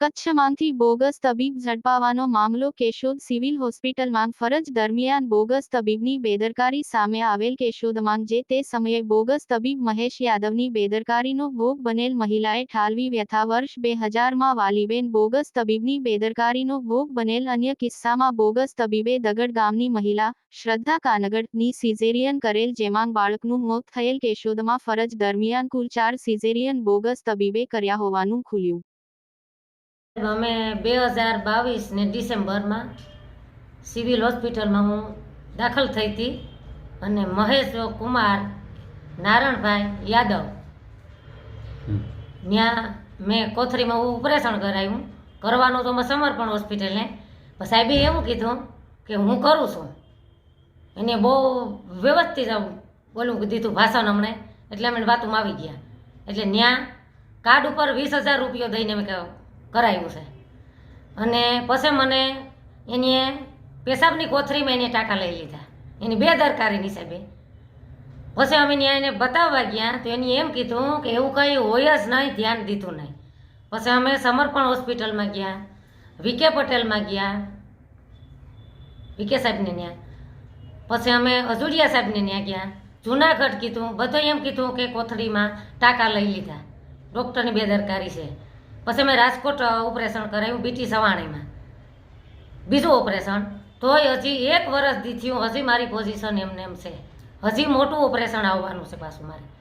કચ્છમાંથી bogus તબીબ ઝડપાવાનો મામલો Keshod civil હોસ્પિટલમાં ફરજ દરમિયાન બોગસ તબીબની બેદરકારી સામે આવેલ કેશોદમાં જે તે સમયે બોગસ તબીબ મહેશ યાદવની બેદરકારીનો ભોગ બનેલ મહિલાએ ઠાલવી વ્યથા વર્ષ બે હજારમાં વાલીબેન બોગસ તબીબની બેદરકારીનો ભોગ બનેલ અન્ય કિસ્સામાં બોગસ તબીબે દગડ ગામની મહિલા શ્રદ્ધા કાનગડની સિઝેરિયન કરેલ જેમાં બાળકનું મોત થયેલ કેશોદમાં ફરજ દરમિયાન કુલ ચાર સિઝેરિયન બોગસ તબીબે કર્યા હોવાનું ખુલ્યું. અમે બે હજાર બાવીસને ડિસેમ્બરમાં સિવિલ હોસ્પિટલમાં હું દાખલ થઈ હતી અને મહેશ કુમાર નારણભાઈ યાદવ. ત્યાં મેં કોથરીમાં ઓપરેશન કરાવ્યું. કરવાનું તો મેં સમર્પણ હોસ્પિટલને. પણ સાહેબે એવું કીધું કે હું કરું છું. એને બહુ વ્યવસ્થિત બોલવું દીધું ભાષણ અમને. એટલે અમે વાતોમાં આવી ગયા. એટલે ત્યાં કાર્ડ ઉપર વીસ હજાર રૂપિયો દઈને મેં ક- કરાવ્યું છે. અને પછી મને એની પેશાબની કોથરીમાં એને ટાંકા લઈ લીધા. એની બેદરકારીની હિસાબે પછી અમે ત્યાં એને બતાવવા ગયા તો એની એમ કીધું કે એવું કંઈ હોય જ નહીં, ધ્યાન દીધું નહીં. પછી અમે સમર્પણ હોસ્પિટલમાં ગયા વિકે પટેલમાં ગયા વિકે સાહેબને ત્યાં. પછી અમે અજુડિયા સાહેબને ત્યાં ગયા. જુનાગઢ કીધું, બધું એમ કીધું કે કોથળીમાં ટાંકા લઈ લીધા. ડૉક્ટરની બેદરકારી છે. પછી મેં રાજકોટ ઓપરેશન કરાવ્યું બીટી સવાણીમાં. બીજું ઓપરેશન. તોય હજી એક વર્ષ થયું હજી મારી પોઝિશન એમને એમ છે. હજી મોટું ઓપરેશન આવવાનું છે પાછું મારે.